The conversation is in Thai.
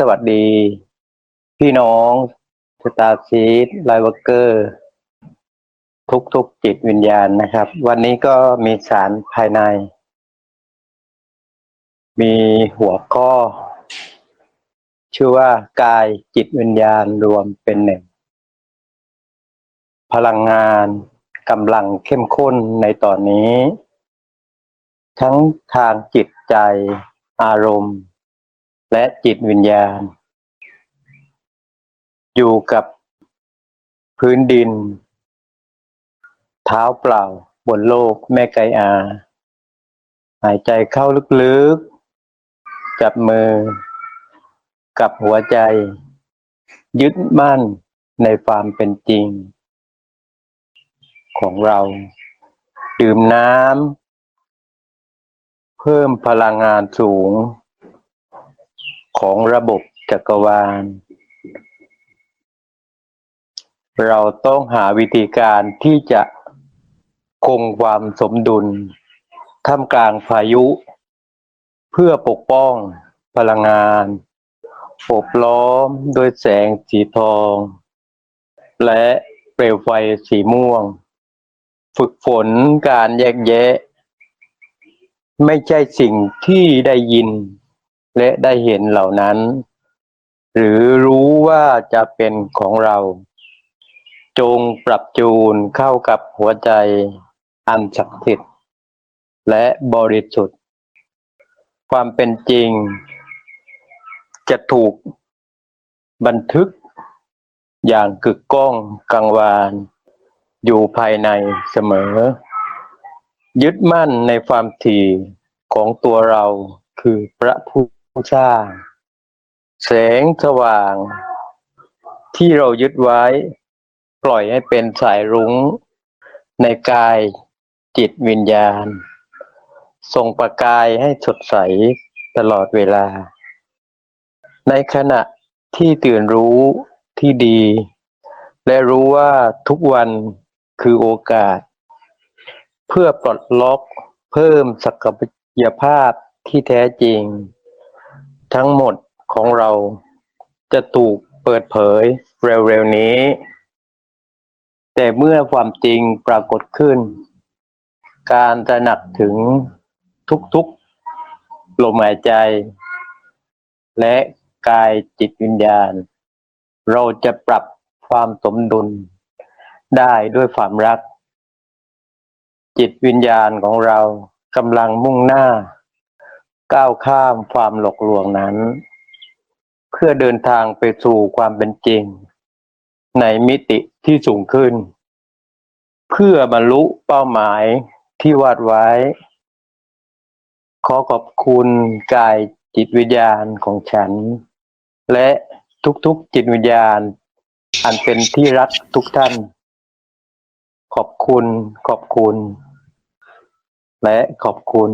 สวัสดี พี่น้องสตาร์ซีดไลเวอร์เกอร์ ทุกๆจิตวิญญาณนะครับ วันนี้ก็มีสารภายใน มีหัวข้อ ชื่อว่ากายจิตวิญญาณรวมเป็นหนึ่ง พลังงานกำลังเข้มข้นในตอนนี้ ทั้งทางจิตใจอารมณ์ และจิตวิญญาณ อยู่กับพื้นดิน เท้าเปล่าบนโลกแม่ไกอา หายใจเข้าลึกๆ จับมือ กับหัวใจ ยึดมั่นในความเป็นจริง ของเรา ดื่มน้ำ เพิ่มพลังงานสูง ของระบบจักรวาล เราต้องหาวิธีการที่จะคงความสมดุล ท่ามกลางพายุ เพื่อปกป้องพลังงานอบล้อมด้วยแสงสีทอง และเปลวไฟสีม่วง ฝึกฝนการแยกแยะ ไม่ใช่สิ่งที่ได้ยิน และได้เห็นเหล่านั้น หรือรู้ว่าจะเป็นของเรา จงปรับจูนเข้ากับหัวใจอันศักดิ์สิทธิ์และบริสุทธิ์ ความเป็นจริง จะถูกบันทึกอย่างกึกก้องกังวาน อยู่ภายในเสมอ ยึดมั่นในความถี่ของตัวเราคือพระ ผู้สร้าง แสงสว่าง ที่เรายึดไว้ ปล่อยให้เป็นสายรุ้ง ในกายจิตวิญญาณ ส่งประกายให้สดใสตลอดเวลา ในขณะที่ตื่นรู้ที่ดี และรู้ว่าทุกวันคือโอกาส เพื่อปลดล็อกเพิ่มศักยภาพที่แท้จริง ทั้งหมดของเราจะถูกเปิดเผยเร็วๆนี้ แต่เมื่อความจริงปรากฏขึ้น การตระหนักถึงทุกๆลมหายใจ และกายจิตวิญญาณ เราจะปรับความสมดุลได้ด้วยความรัก จิตวิญญาณของเรากำลังมุ่งหน้า ก้าวข้ามความหลอกลวงนั้น เพื่อเดินทางไปสู่ความเป็นจริง ในมิติที่สูงขึ้น เพื่อบรรลุเป้าหมายที่วาดไว้ ขอขอบคุณกายจิตวิญญาณของฉัน และทุกๆจิตวิญญาณ อันเป็นที่รักทุกท่าน ขอบคุณ ขอบคุณ และขอบคุณ